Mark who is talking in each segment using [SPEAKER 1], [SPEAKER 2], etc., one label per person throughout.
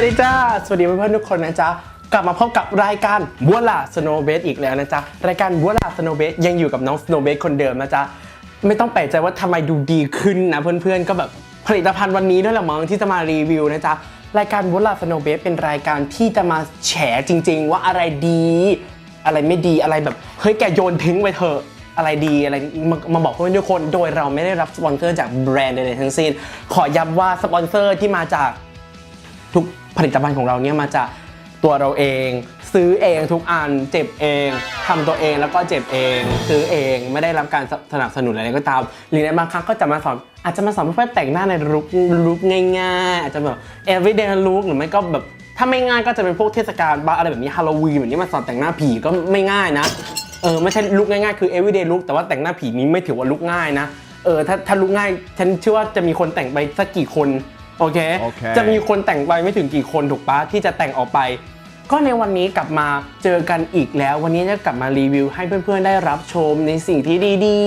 [SPEAKER 1] วัสดีจ้า สวัสดีเพื่อนๆทุกคนนะจ๊ะ กลับมาพบกับรายการบัวลาสโนเบสอีกแล้วนะจ๊ะ รายการบัวลาสโนเบสยังอยู่กับน้องสโนเบสคนเดิมนะจ๊ะ ไม่ต้องแปลกใจว่าทำไมดูดีขึ้นนะเพื่อนๆ ก็แบบผลิตภัณฑ์วันนี้ด้วยละมั้งที่จะมารีวิวนะจ๊ะ รายการบัวลาสโนเบสเป็นรายการที่จะมาแฉจริง ๆ ว่าอะไรดี อะไรไม่ดีอะไรแบบเฮ้ยแกโยนทิ้งไปเถอะอะไรดีอะไรมามาบอกเพื่อนๆทุกคน โดยเราไม่ได้รับสปอนเซอร์จากแบรนด์ใดๆทั้งสิ้น ขอย้ำว่าสปอนเซอร์ที่มาจาก ทุกผลิตภัณฑ์ของเราเนี่ยมาจากตัวเราเอง ซื้อเองทุกอันเจ็บเองทำตัวเองแล้วก็เจ็บเอง ซื้อเองไม่ได้รับการสนับสนุนอะไรก็ตามหรือในบางครั้งก็จะมาสอนอาจจะมาสอนเพื่อแต่งหน้าในลุคลุคง่ายๆ อาจจะแบบ everyday look หรือไม่ก็แบบถ้าไม่ง่ายก็จะเป็นพวกเทศกาลบาอะไรแบบนี้ฮาโลวีนแบบนี้มาสอนแต่งหน้าผีก็ไม่ง่ายนะเออไม่ใช่ลุคง่ายๆคือ everyday look แต่ว่าแต่งหน้าผีนี้ไม่ถือว่าลุคง่ายนะเออถ้าถ้าลุคง่ายฉันเชื่อว่าจะมีคนแต่งไปสักกี่คน โอเค
[SPEAKER 2] โอเค
[SPEAKER 1] จะมีคนแต่งไปไม่ถึงกี่คนถูกปะที่จะแต่งออกไป ก็ในวันนี้กลับมาเจอกันอีกแล้ว วันนี้จะกลับมารีวิวให้เพื่อนๆได้รับชมในสิ่งที่ดี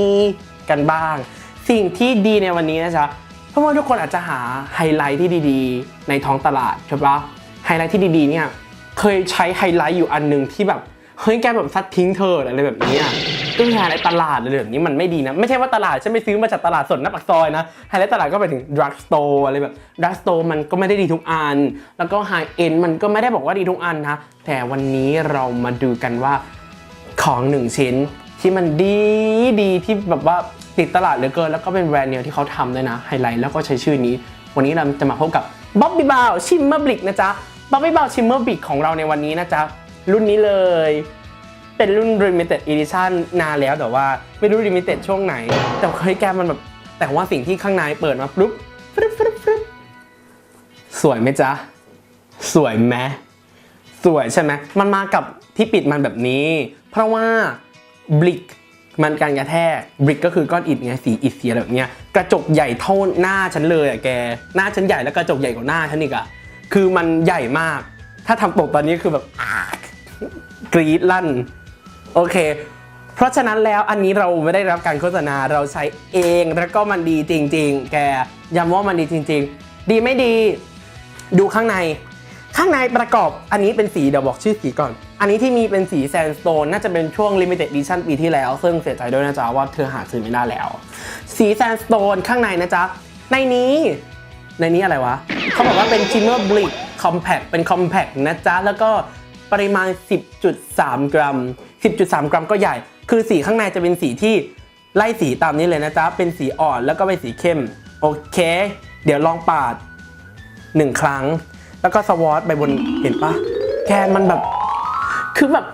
[SPEAKER 1] ๆ กันบ้าง สิ่งที่ดีในวันนี้นะจ๊ะเพื่อนๆทุกคนอาจจะหาไฮไลท์ที่ดีๆ ในท้องตลาดใช่ปะไฮไลท์ที่ดีๆเนี่ยเคยใช้ไฮไลท์อยู่อันหนึ่งที่แบบ เฮ้ยแกแบบซัดทิ้งเธออะไรแบบนี้อะก็คือไฮไลท์ตลาดอะไรแบบนี้มันไม่ดีนะ ไม่ใช่ว่าตลาดฉันไปซื้อมาจากตลาดสดหน้าปากซอยนะไฮไลท์ตลาดก็ไปถึงดรักสโตร์อะไรแบบดรักสโตร์มันก็ไม่ได้ดีทุกอัน แล้วก็ไฮเอ็นมันก็ไม่ได้บอกว่าดีทุกอันนะ แต่วันนี้เรามาดูกันว่าของหนึ่งชิ้นที่มันดีดีที่แบบว่าติดตลาดเหลือเกิน แล้วก็เป็นแบรนด์เดียวที่เขาทำด้วยนะไฮไลท์แล้วก็ใช้ชื่อนี้ วันนี้เราจะมาพบกับบ๊อบบี้บาวชิมเมอร์บลิกนะจ๊ะบ๊อบบี้บาวชิมเมอร์บลิกของเราในวันนี้นะจ๊ะรุ่นนี้เลย เป็นรุ่น limited edition นานแล้วแต่ว่าไม่รู้ limited ช่วงไหน แต่เฮ้ยแกมันแบบแต่ว่าสิ่งที่ข้างในเปิดมาปุ๊บฟรึบฟรึบฟรึบสวยไหมจ๊ะ สวยไหมสวยใช่ไหมมันมากับที่ปิดมันแบบนี้ เพราะว่าบลิกมันการกระแทกบลิกก็คือก้อนอิฐไงสีอิฐสีอะไรแบบเนี้ยกระจกใหญ่เท่าหน้าฉันเลยอะแก หน้าฉันใหญ่แล้วกระจกใหญ่กว่าหน้าฉันอีกอะคือมันใหญ่มาก ถ้าทำตกตอนนี้คือแบบกรี๊ดลั่น โอเค เพราะฉะนั้นแล้วอันนี้เราไม่ได้รับการโฆษณาเราใช้เองแล้วก็มันดีจริง ๆ แกย้ำว่ามันดีจริง ๆ ดีไม่ดีดูข้างใน ข้างในประกอบอันนี้เป็นสีเดี๋ยวบอกชื่อสีก่อน อันนี้ที่มีเป็นสีแซนสโตนน่าจะเป็นช่วง limited edition ปีที่แล้ว ซึ่งเสียใจด้วยนะจ๊ะว่าเธอหาซื้อไม่ได้แล้ว สีแซนสโตนข้างในนะจ๊ะในนี้ ในนี้อะไรวะ เขาบอกว่าเป็น shimmer blick compact เป็น compact นะจ๊ะ แล้วก็ปริมาณ 10.3 กรัม 10.3 กรัมก็ใหญ่ คือสีข้างในจะเป็นสีที่ไล่สีตามนี้เลยนะจ๊ะ เป็นสีอ่อนแล้วก็เป็นสีเข้ม โอเค เดี๋ยวลองปาดหนึ่งครั้ง แล้วก็สวอตไปบนเห็นปะแกมันแบบ คือแบบ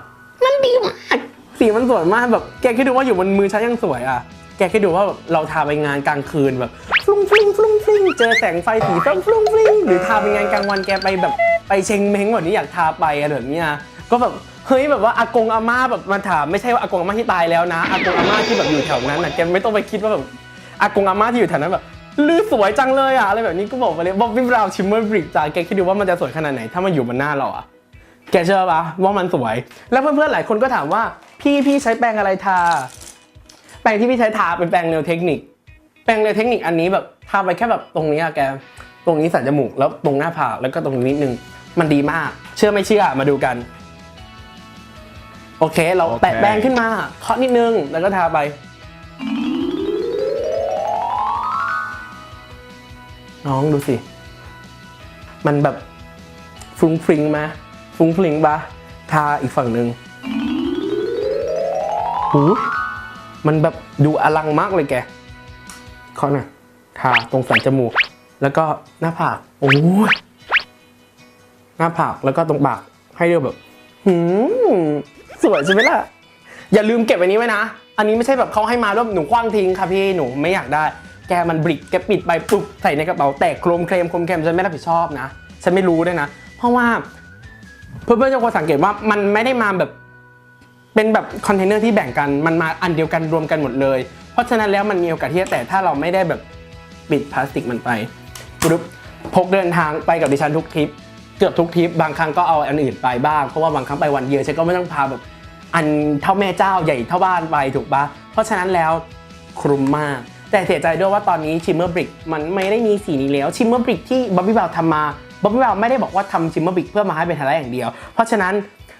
[SPEAKER 1] มันดีมากสีมันสวยมากแบบ แกคิดดูว่าอยู่บนมือฉันยังสวยอะ แกคิดดูว่าแบบเราทาไปงานกลางคืนแบบฟลุ้งฟลิ้งฟลุ้งฟลิ้งเจอแสงไฟสีส้มฟลุ้งฟลิ้งหรือทาไปงานกลางวันแกไปแบบไปเชงเม้งแบบนี้อยากทาไปอะไรแบบเนี้ยก็แบบ เฮ้ยแบบว่าอากงอาม่าแบบมาถามไม่ใช่ว่าอากงอาม่าที่ตายแล้วนะอากงอาม่าที่แบบอยู่แถวนั้นนะแกไม่ต้องไปคิดว่าแบบอากงอาม่าที่อยู่แถวนั้นแบบลือสวยจังเลยอะอะไรแบบนี้ก็บอกไปเลยบ๊อบบี้บราวชิมเมอร์บริกจ้าแกคิดดูว่ามันจะสวยขนาดไหน ถ้ามันอยู่บนหน้าเราอะแกเชื่อปะว่ามันสวย แล้วเพื่อนๆหลายคนก็ถามว่า พี่พี่ใช้แปรงอะไรทา แปรงที่พี่ใช้ทาเป็นแปรงเนวเทคนิค แปรงเนวเทคนิคอันนี้แบบทาไปแค่แบบตรงนี้อะแก ตรงนี้สันจมูกแล้วตรงหน้าผากแล้วก็ตรงนี้นิดนึงมันดีมาก เชื่อไม่เชื่อมาดูกัน โอเค เรา
[SPEAKER 2] โอเค
[SPEAKER 1] แตะแปรงขึ้นมาเคาะนิดนึง แล้วก็ทาไปน้องดูสิ มันแบบฟรุ้งฟริ้งไหมฟรุ้งฟริ้งปะทาอีกฝั่งหนึ่งหูมันแบบดูอลังมากเลยแกเขาหน่อยทาตรงสันจมูก แล้วก็หน้าผาก โอ้ยหน้าผากแล้วก็ตรงปาก ให้เรียกแบบหืม สวยใช่ไหมล่ะ อย่าลืมเก็บอันนี้ไว้นะ อันนี้ไม่ใช่แบบเขาให้มาแล้วหนูคว้างทิ้งค่ะพี่หนูไม่อยากได้ แกมันบริกแกปิดไปปุ๊บใส่ในกระเป๋าแตกโครมเคลมโครมเคลมฉันไม่รับผิดชอบนะ ฉันไม่รู้ด้วยนะ เพราะว่าเพื่อนๆจะควรสังเกตว่ามันไม่ได้มาแบบเป็นแบบคอนเทนเนอร์ที่แบ่งกันมันมาอันเดียวกันรวมกันหมดเลย เพราะฉะนั้นแล้วมันมีโอกาสที่จะแตกถ้าเราไม่ได้แบบปิดพลาสติกมันไปปุ๊บพกเดินทางไปกับดิฉันทุกทริป เกือบทุกทริป บางครั้งก็เอาอันอื่นไปบ้าง เพราะว่าบางครั้งไปวันเดียวฉันก็ไม่ต้องพาแบบ อันเท่าแม่เจ้าใหญ่เท่าบ้านไปถูกปะเพราะฉะนั้นแล้วคลุมมาก แต่เสียใจด้วยว่าตอนนี้ชิมเมอร์บริกมันไม่ได้มีสีนี้แล้วชิมเมอร์บริกที่บ๊อบบี้บาวทำมาบ๊อบบี้บาวไม่ได้บอกว่าทำชิมเมอร์บิกเพื่อมาให้เป็นไฮไลท์อย่างเดียว เพราะฉะนั้น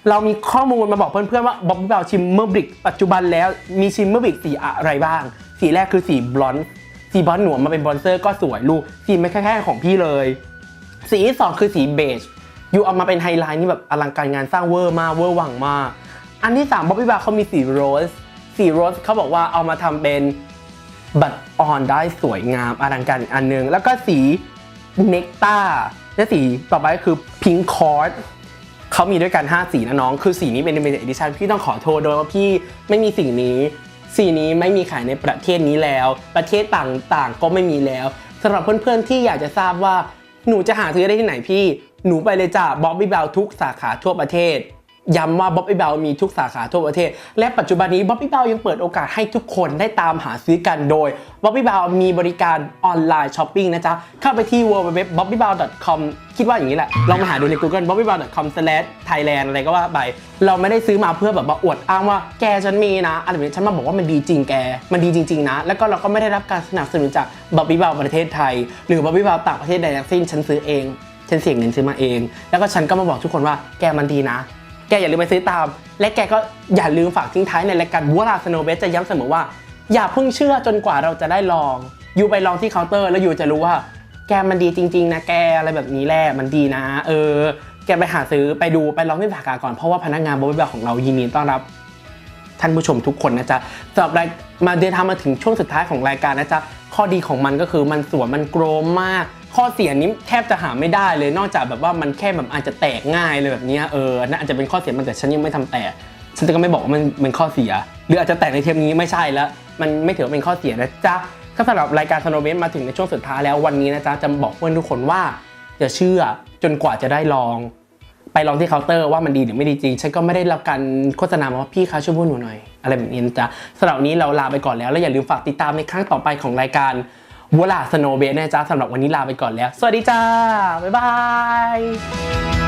[SPEAKER 1] เรามีข้อมูลมาบอกเพื่อนๆว่าบ๊อบบี้บาวชิมเมอร์บิกปัจจุบันแล้วมีชิมเมอร์บิกสีอะไรบ้าง สีแรกคือสีบลอนด์สีบลอนด์หนวมมาเป็นบรอนเซอร์ก็สวยลูกสีไม่แค่ของพี่เลย สีที่สองคือสีเบจยูเอามาเป็นไฮไลท์นี่แบบอลังการงานสร้างเวอร์มากเวอร์หวังมาก อันที่3บ๊อบบี้บาเขามีสีโรสสีโรสเขาบอกว่าเอามาทำเป็นบัตรออนได้สวยงามอลังการอีกอันหนึง แล้วก็สีเนกตาและสีต่อไปคือพิงคอร์ดเขามีด้วยกัน 5 สีนะน้อง คือสีนี้เป็น limited edition พี่ต้องขอโทษด้วยว่าพี่ไม่มีสิ่งนี้ สีนี้ไม่มีขายในประเทศนี้แล้ว ประเทศต่างๆก็ไม่มีแล้วสำหรับเพื่อนๆที่อยากจะทราบว่าหนูจะหาซื้อได้ที่ไหนพี่ หนูไปเลยจ้ะบ๊อบบี้เบลทุกสาขาทั่วประเทศ ย้ำว่าบ๊อบบี้เบลมีทุกสาขาทั่วประเทศ และปัจจุบันนี้บ๊อบบี้เบลยังเปิดโอกาสให้ทุกคนได้ตามหาซื้อกันโดยบ๊อบบี้เบลมีบริการออนไลน์ช้อปปิ้งนะจ๊ะ เข้าไปที่ www.bobbybow.com คิดว่าอย่างนี้แหละ ลองมาหาดูใน Google bobbybow.com/thailand อะไรก็ว่าไป เราไม่ได้ซื้อมาเพื่อแบบว่าอวดอ้างว่าแกฉันมีนะอะไรแบบนี้ฉันมาบอกว่ามันดีจริงแก มันดีจริง ๆ นะ แล้วก็เราก็ไม่ได้รับการสนับสนุนจากบ๊อบบี้เบลประเทศไทย หรือบ๊อบบี้เบลต่างประเทศใดทั้งสิ้นฉันซื้อเองฉันเสี่ยงเงินซื้อมาเอง แล้วก็ฉันก็มาบอกทุกคนว่าแกมันดีนะ กอย่าลืมไปซื้อตาม และแกก็อย่าลืมฝากทิ้งท้ายในรายการวัวลาสโนเบสจะย้ำเสมอว่า อย่าเพิ่งเชื่อจนกว่าเราจะได้ลองอยู่ไปลองที่เคาน์เตอร์แล้วอยู่จะรู้ว่า แกมันดีจริง ๆ นะแกอะไรแบบนี้แหละมันดีนะ เออ แกไปหาซื้อไปดูไปลองที่สาขาก่อนเพราะว่าพนักงานบริษัทของเรายินดีต้อนรับ ท่านผู้ชมทุกคนนะจ๊ะสำหรับรายมาเดินทางมาถึงช่วงสุดท้ายของรายการนะจ๊ะข้อดีของมันก็คือมันสวยมันโกรมมาก ข้อเสียนี้แทบจะหาไม่ได้เลย นอกจากแบบว่ามันแค่แบบอาจจะแตกง่ายเลยแบบนี้เออนั่นอาจจะเป็นข้อเสียมันแต่ฉันยังไม่ทำแตกฉันก็ไม่บอกว่ามันเป็นข้อเสีย หรืออาจจะแตกในเทปนี้ไม่ใช่แล้ว มันไม่ถือเป็นข้อเสียนะจ๊ะก็สำหรับรายการสโนเบนมาถึงในช่วงสุดท้ายแล้ววันนี้นะจ๊ะจะบอกเพื่อนทุกคนว่าอย่าเชื่อจนกว่าจะได้ลอง ไปลองที่เคาน์เตอร์ว่ามันดีหรือไม่ดีจริงฉันก็ไม่ได้รับการโฆษณามาว่าพี่คะช่วยพูดหนูหน่อยอะไรแบบนี้นะจ๊ะสำหรับนนี้เราลาไปก่อนแล้วแล้วอย่าลืมฝากติดตามในครั้งต่อไปของรายการ วลาสโนเบสนะจ๊ะสำหรับวันนี้ลาไปก่อนแล้ว สวัสดีจ้า บ๊ายบาย